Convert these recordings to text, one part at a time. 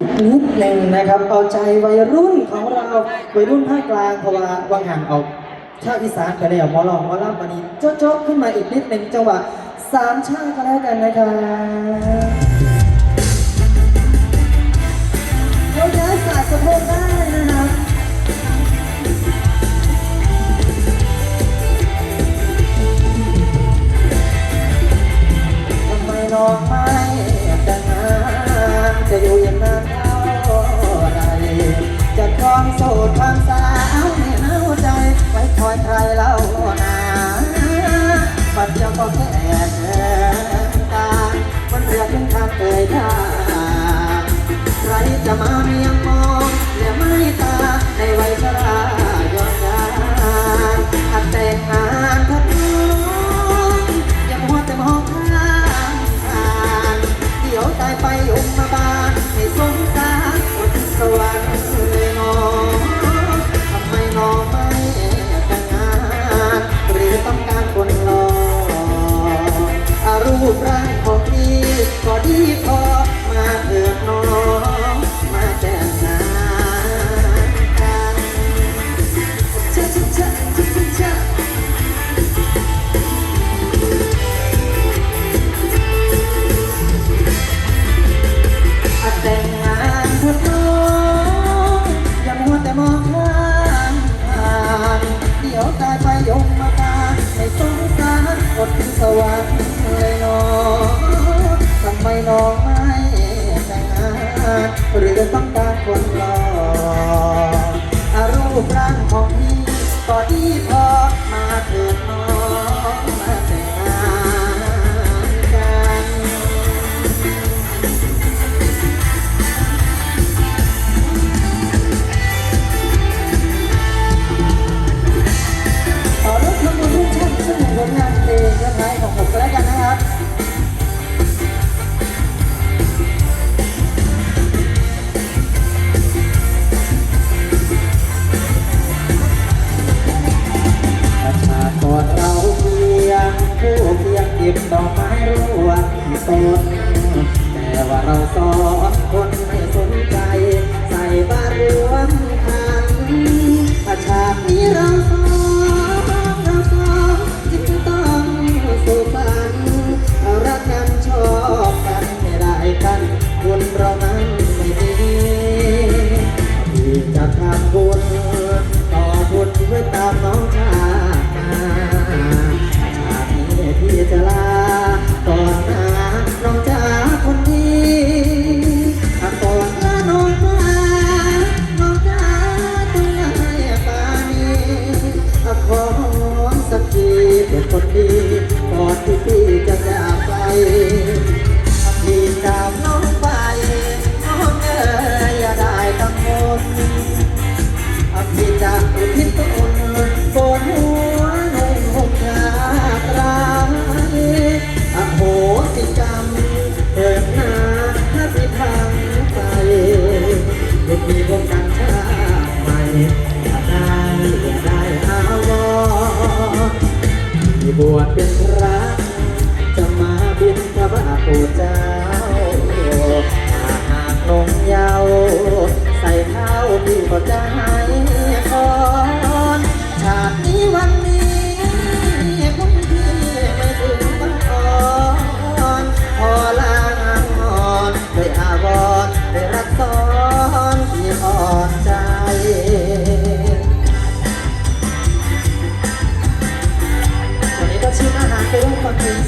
นิดหนึ่งนะครับเอาใจวัยรุ่นของเราวัยรุ่นภาคกลางเพราะว่างห่างเอาชาติอีสานกันแล้วมอลองหมอลำวันนี้โจ๊ๆขึ้นมาอีกนิดหนึ่งจังหวะสามชาติก็แล้วกันนะครับโยกย้ายสาดสะโพกได้ amount ทำไมน้องไม่แต่งงานหรือต้องการคนรอ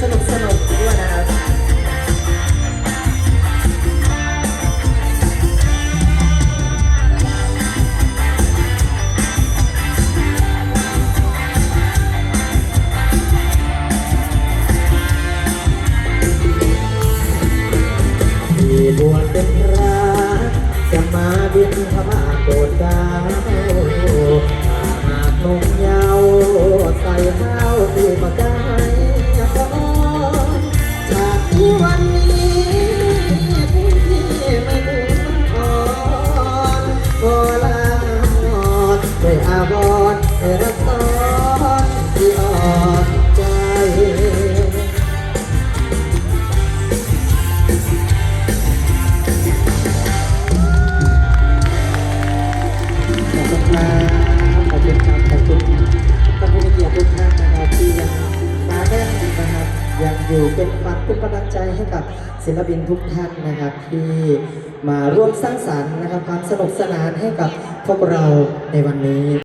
수는 없어. ขอบคุณครัขอบคุณทุณท่านผู้มีเทุกท่านนะครับที่ยังมาแน่นะครับยังอยู่เป็นฝันจุบังใจให้กับศิลปินทุกท่านนะครับ ที่มาร่วมสร้างสรรค์นะครับความสนุกสนานให้กับพวกเราในวันนี้